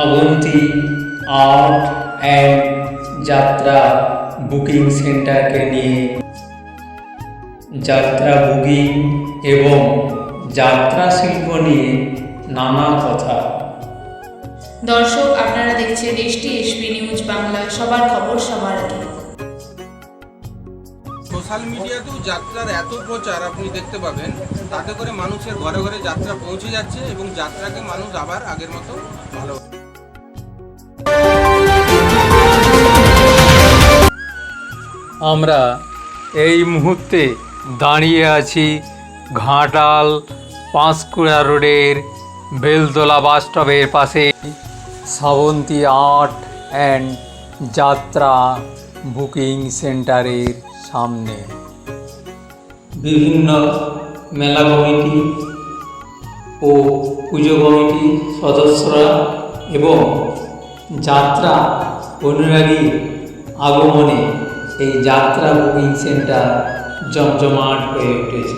Shrabanti art and Jatra booking সেন্টারকে নিয়ে যাত্রা booking এবং যাত্রা শিল্প নিয়ে নানা কথা। দর্শক আপনারা দেখছেন এসটি এসপি নিউজ বাংলা। সবার খবর সবার আগে। সোশ্যাল মিডিয়াতেও যাত্রার এত প্রচার আপনি দেখতে পাবেন তাতে করে মানুষের ঘরে ঘরে যাত্রা পৌঁছে যাচ্ছে এবং যাত্রাকে মানুষ আবার আগের মতো ভালো আমরা এই মুহূর্তে দাঁড়িয়ে আছি ঘাটাল পাঁশকুড়া রোডের বেলতলা বাস স্টপের পাশে। Shrabanti art and Jatra booking সেন্টারের সামনে। বিভিন্ন মেলা কমিটি ও পুজো কমিটি সদস্যরা এবং যাত্রা অনুরাগী আগমনে এই যাত্রা বুকিং সেন্টার জমজমাট হয়ে উঠেছে।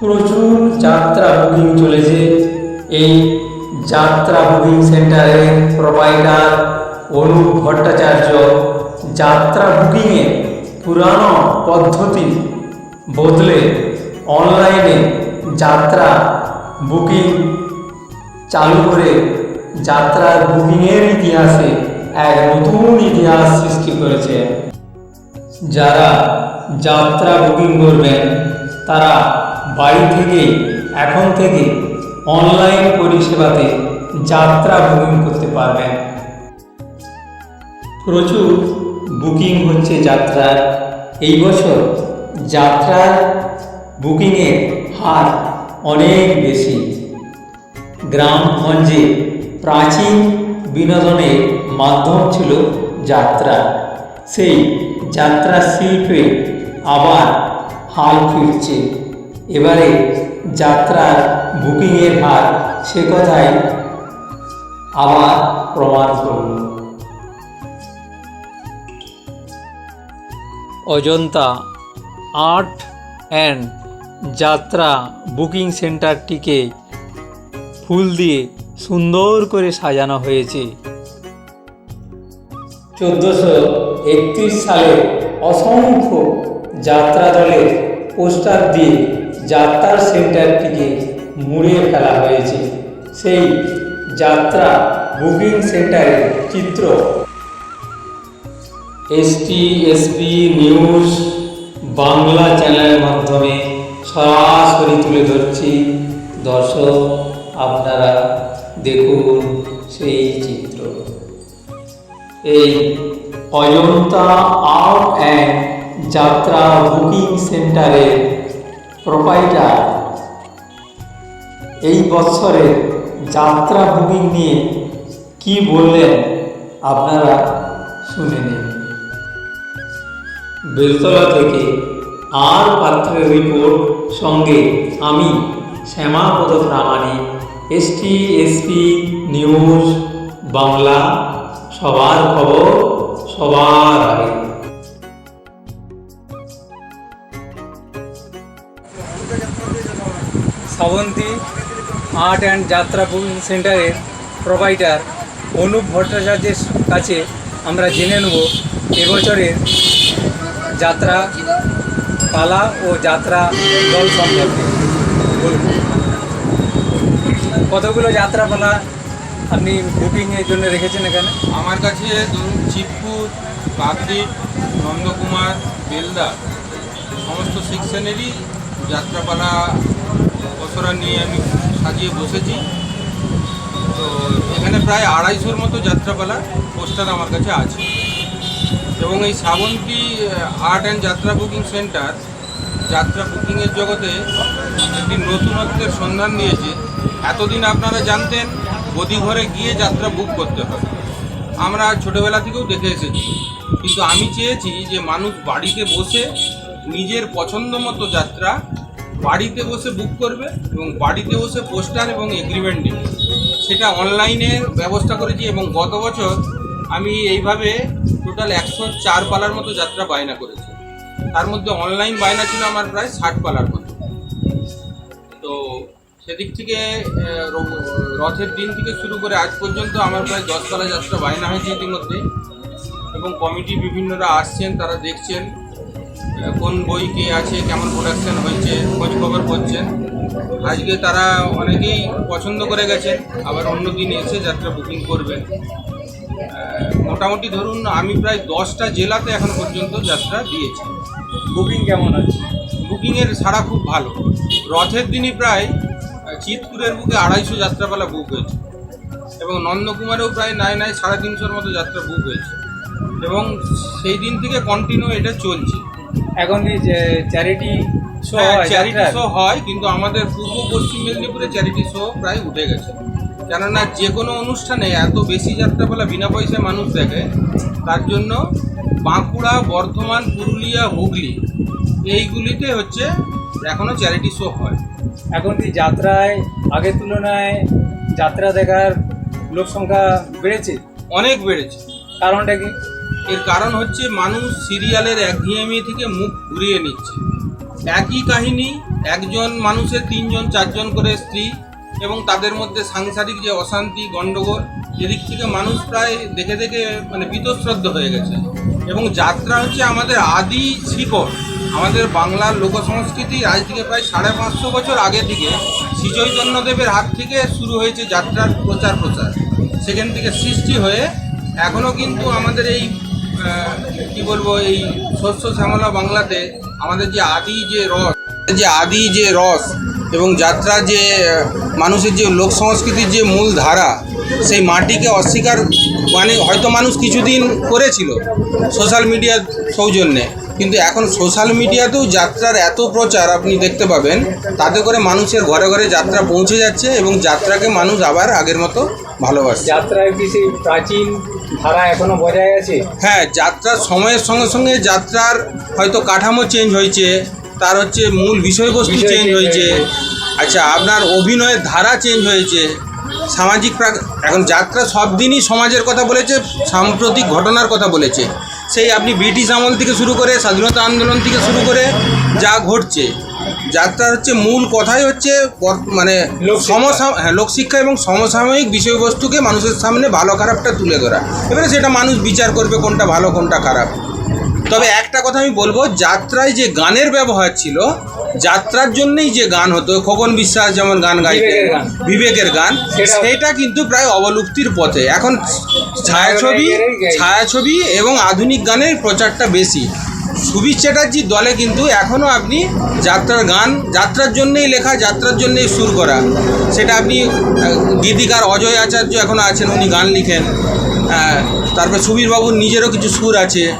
প্রচুর যাত্রা বুকিং চলেছে। এই যাত্রা বুকিং সেন্টারের প্রোভাইডার অনুপ ভট্টাচার্য যাত্রা বুকিংয়ে পুরানো পদ্ধতি বদলে অনলাইনে যাত্রা বুকিং চালু করে যাত্রার বুকিংয়ের ইতিহাসে এক নতুন ইতিহাস সৃষ্টি করেছে। যারা যাত্রা বুকিং করবেন, তারা বাড়ি থেকে এখন থেকে অনলাইন পরিষেবাতে যাত্রা বুকিং করতে পারবেন। প্রচুর বুকিং হচ্ছে যাত্রার। এই বছর যাত্রার বুকিংয়ের হার অনেক বেশি। গ্রামগঞ্জে প্রাচীন বিনোদনের মাধ্যম ছিল যাত্রা। সেই যাত্রা শিল্পে আবার হাল ফিরছে। এবারে যাত্রার বুকিংয়ের হার সে কথাই আবার প্রমাণ করল Ajanta art and Jatra booking সেন্টারটিকে ফুল দিয়ে সুন্দর করে সাজানো হয়েছে। চোদ্দোশো একত্রিশ সালে অসংখ্য যাত্রা দলের পোস্টার দিয়ে যাত্রার সেন্টারটিকে মুড়িয়ে ফেলা হয়েছে। সেই যাত্রা বুকিং সেন্টারের চিত্র। এসটি এসপি নিউজ বাংলা চ্যানেলের মাধ্যমে সরাসরি তুলে ধরছি। দর্শক আপনারা দেখুন সেই চিত্র। এই Ajanta art and Jatra booking সেন্টারের প্রোপাইটার। এই বছরের যাত্রা বুকিং নিয়ে কি বললেন আপনারা শুনে নিন। বেলতলা থেকে আর পাত্রের রিপোর্ট সঙ্গে আমি Shyamapada Pramanik ST, SP, news, Bangla, সবার খবর সবার আগে। শ্রাবন্তী আর্ট অ্যান্ড যাত্রা সেন্টারের প্রোভাইডার অনুপ ভট্টাচার্যের কাছে আমরা জেনে নেব এবছরের যাত্রা, পালা ও যাত্রা দল সম্পর্কে। বলুন। কতগুলো যাত্রা পালা আপনি বুকিংয়ের জন্য রেখেছেন এখানে? আমার কাছে ধরুন চিতপুর কাকদ্বীপ নন্দকুমার, বেলদা, সমস্ত সেকশনেরই যাত্রাপালা পসরা নিয়ে আমি সাজিয়ে বসেছি। তো এখানে প্রায় আড়াইশোর মতো যাত্রাপালা, পোস্টার আমার কাছে আছে। এবং এই Shrabanti art and Jatra booking centre যাত্রা বুকিংয়ের জগতে একটি নতুনত্বের সন্ধান দিয়েছে এতদিন আপনারা জানতেন গদি ঘরে গিয়ে যাত্রা বুক করতে হয় আমরা ছোটোবেলা থেকেও দেখে এসেছি। কিন্তু আমি চেয়েছি যে মানুষ বাড়িতে বসে নিজের পছন্দ মতো যাত্রা বাড়িতে বসে বুক করবে এবং বাড়িতে বসে পোস্টার এবং এগ্রিমেন্ট নেবে। সেটা অনলাইনে ব্যবস্থা করেছি এবং গত বছর আমি এইভাবে টোটাল একশো চার পালার মতো যাত্রা বায়না করেছি। তার মধ্যে অনলাইন বায়না ছিল আমার প্রায় ষাট পালার মতো। তো সেদিক থেকে রথের দিন থেকে শুরু করে আজ পর্যন্ত আমার প্রায় দশতলা যাত্রা বায়না হয়েছে ইতিমধ্যে এবং কমিটি বিভিন্নরা আসছেন, তারা দেখছেন কোন বই কে আছে, কেমন প্রোডাকশন হয়েছে, খোঁজ খবর করছেন। আজকে তারা অনেকেই পছন্দ করে গেছেন, আবার অন্য দিন এসে যাত্রা বুকিং করবেন। মোটামুটি ধরুন, আমি প্রায় দশটা জেলাতে এখন পর্যন্ত যাত্রা দিয়েছি। বুকিং কেমন আছে? বুকিংয়ের সাড়া খুব ভালো। রথের দিনই প্রায় চিতপুরের বুকে আড়াইশো যাত্রাপালা বুক হয়েছে। এবং নন্দকুমারেও প্রায় নাই নাই সাড়ে তিনশোর মতো যাত্রা বুক হয়েছে। এবং সেই দিন থেকে কন্টিনিউ এটা চলছে। এখন কি চ্যারিটি শো চ্যারিটি শো হয় কিন্তু আমাদের পূর্ব পশ্চিম মেদিনীপুরে চ্যারিটি শো প্রায় উঠে গেছে। কেননা যে কোনো অনুষ্ঠানে এত বেশি যাত্রাপালা বিনা পয়সায় মানুষ দেখে তার জন্য বাঁকুড়া বর্ধমান পুরুলিয়া হুগলি। এইগুলিতে হচ্ছে এখনও চ্যারিটি শো হয়। এখন কি যাত্রায় আগের তুলনায় যাত্রা দেখার লোক সংখ্যা বেড়েছে? অনেক বেড়েছে। কারণটা কি? এর কারণ হচ্ছে মানুষ সিরিয়ালের একঘেয়েমি থেকে মুখ ঘুরিয়ে নিচ্ছে। একই কাহিনী একজন মানুষের তিনজন চারজন করে স্ত্রী এবং তাদের মধ্যে সাংসারিক যে অশান্তি গণ্ডগোল এদিক থেকে মানুষ প্রায় দেখে দেখে মানে বীতশ্রদ্ধ হয়ে গেছে। এবং যাত্রা হচ্ছে আমাদের আদি শিকড় আমাদের বাংলার লোক সংস্কৃতি আজ থেকে প্রায় সাড়ে পাঁচশো বছর আগে থেকে শ্রীচৈতন্যদেবের হাত থেকে শুরু হয়েছে যাত্রার প্রচার প্রচার সেখান থেকে সৃষ্টি হয়ে এখনও কিন্তু আমাদের এই কি বলব, এই শস্য শ্যামলা বাংলাতে আমাদের যে আদি যে রস, যে আদি যে রস এবং যাত্রা যে মানুষের যে লোক সংস্কৃতির যে মূল ধারা, সেই মাটিকে অস্বীকার মানে হয়তো মানুষ কিছুদিন করেছিল সোশ্যাল মিডিয়ার সৌজন্যে কিন্তু এখন সোশ্যাল মিডিয়াতেও যাত্রার এত প্রচার আপনি দেখতে পাবেন তাতে করে মানুষের ঘরে ঘরে যাত্রা পৌঁছে যাচ্ছে এবং যাত্রাকে মানুষ আবার আগের মতো ভালোবাসছে। যাত্রায় কি সেই প্রাচীন ধারা এখনও বজায় আছে? হ্যাঁ যাত্রার সময়ের সঙ্গে সঙ্গে যাত্রার হয়তো কাঠামো চেঞ্জ হয়েছে তার হচ্ছে মূল বিষয়বস্তু চেঞ্জ হয়েছে। আচ্ছা আপনার অভিনয়ের ধারা চেঞ্জ হয়েছে সামাজিক এখন যাত্রা সব দিনই সমাজের কথা বলেছে সাম্প্রতিক ঘটনার কথা বলেছে। সেই আপনি ব্রিটিশ আমল থেকে শুরু করে স্বাধীনতা আন্দোলন থেকে শুরু করে যা ঘটছে যাত্রার হচ্ছে মূল কথাই হচ্ছে মানে লোকশিক্ষা। সমসা হ্যাঁ লোকশিক্ষা এবং সমসাময়িক বিষয়বস্তুকে মানুষের সামনে ভালো খারাপটা তুলে ধরা। এবারে সেটা মানুষ বিচার করবে কোনটা ভালো কোনটা খারাপ। তবে একটা কথা আমি বলব যাত্রায় যে গানের ব্যবহার ছিল যাত্রার জন্যই যে গান হতো খোকন বিশ্বাস যেমন গান গাইতেন বিবেকের গান। সেটা- কিন্তু প্রায় অবলুপ্তির পথে। এখন ছায়াছবি ছায়াছবি এবং আধুনিক গানের প্রচারটা বেশি। সুবীর চ্যাটার্জির দলে কিন্তু এখনও আপনি যাত্রার গান যাত্রার জন্যই লেখা যাত্রার জন্যই সুর করা। সেটা আপনি গীতিকার অজয় আচার্য এখনও আছেন উনি গান লিখেন। তারপর সুবীরবাবুর নিজেরও কিছু সুর আছে।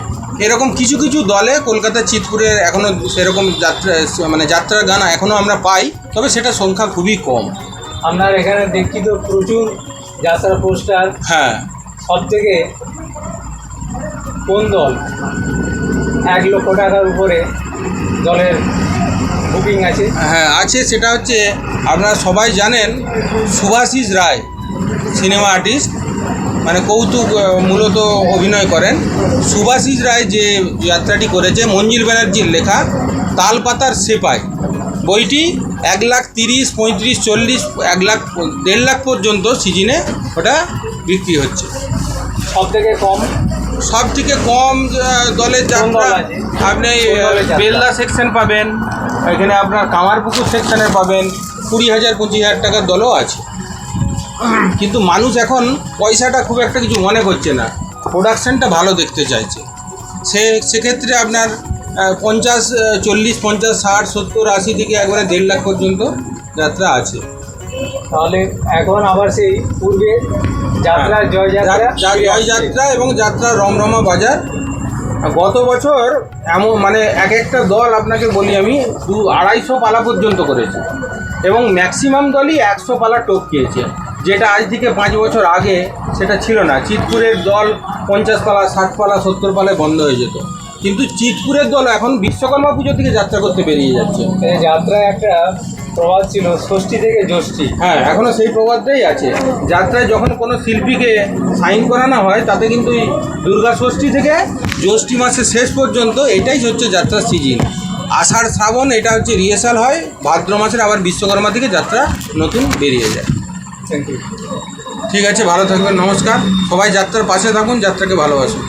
এরকম কিছু কিছু দলে কলকাতা চিতপুরের এখনও সেরকম যাত্রা মানে যাত্রার গান এখনও আমরা পাই তবে সেটা সংখ্যা খুবই কম। আপনার এখানে দেখছি তো প্রচুর যাত্রা পোস্টার। হ্যাঁ। সব থেকে কোন দল? এক লক্ষ টাকার উপরে দলের বুকিং আছে। হ্যাঁ আছে সেটা হচ্ছে আপনারা সবাই জানেন সুভাষিস রায়। সিনেমা আর্টিস্ট মানে কৌতুক মূলত অভিনয় করেন। সুভাষিস রায় যে যাত্রাটি করেছে মঞ্জিল ব্যানার্জির লেখা তালপাতার সেপাই। বইটি এক লাখ তিরিশ পঁয়ত্রিশ চল্লিশ এক লাখ দেড় লাখ পর্যন্ত সিজনে ওটা বিক্রি হচ্ছে। সব থেকে কম সব থেকে কম দলের যাত্রা আপনি বেলদা সেকশন পাবেন এখানে আপনার কামারপুকুর সেকশনে পাবেন কুড়ি হাজার পঁচিশ হাজার টাকার দলও আছে। কিন্তু মানুষ এখন পয়সাটা খুব একটা কিছু মনে করছে না। প্রোডাকশানটা ভালো দেখতে চাইছে। সে সেক্ষেত্রে আপনার পঞ্চাশ চল্লিশ পঞ্চাশ ষাট সত্তর আশি থেকে একবারে দেড় লাখ পর্যন্ত যাত্রা আছে। তাহলে এখন আবার সেই পূর্বে যাত্রা জয় যাত্রা যা- যা- ফিরে জয়যাত্রা এবং যাত্রা রমরমা বাজার। গত বছর এমন মানে এক একটা দল আপনাকে বলি আমি দু আড়াইশো পালা পর্যন্ত করেছে। এবং ম্যাক্সিমাম দলই একশো পালা টপকিয়েছে যেটা আজ থেকে পাঁচ বছর আগে সেটা ছিল না। চিতপুরের দল পঞ্চাশ পালা ষাট পালা সত্তর পালায় বন্ধ হয়ে যেত। কিন্তু চিতপুরের দল এখন বিশ্বকর্মা পুজো থেকে যাত্রা করতে বেরিয়ে যাচ্ছে। যাত্রা একটা প্রবাদ ছিল ষষ্ঠী থেকে ষষ্ঠী হ্যাঁ এখনও সেই প্রবাদটাই আছে। যাত্রায় যখন কোনো শিল্পীকে সাইন করানো হয় তাতে কিন্তু দুর্গা ষষ্ঠী থেকে জ্যৈষ্ঠী মাসের শেষ পর্যন্ত এটাই হচ্ছে যাত্রার সিজন আষাঢ় শ্রাবণ এটা হচ্ছে রিহার্সাল হয়। ভাদ্র মাসের আবার বিশ্বকর্মা থেকে যাত্রা নতুন বেরিয়ে যায়। ঠিক আছে ভালো থাকবেন নমস্কার। সবাই যাত্রার পাশে থাকুন যাত্রাকে ভালোবাসুন।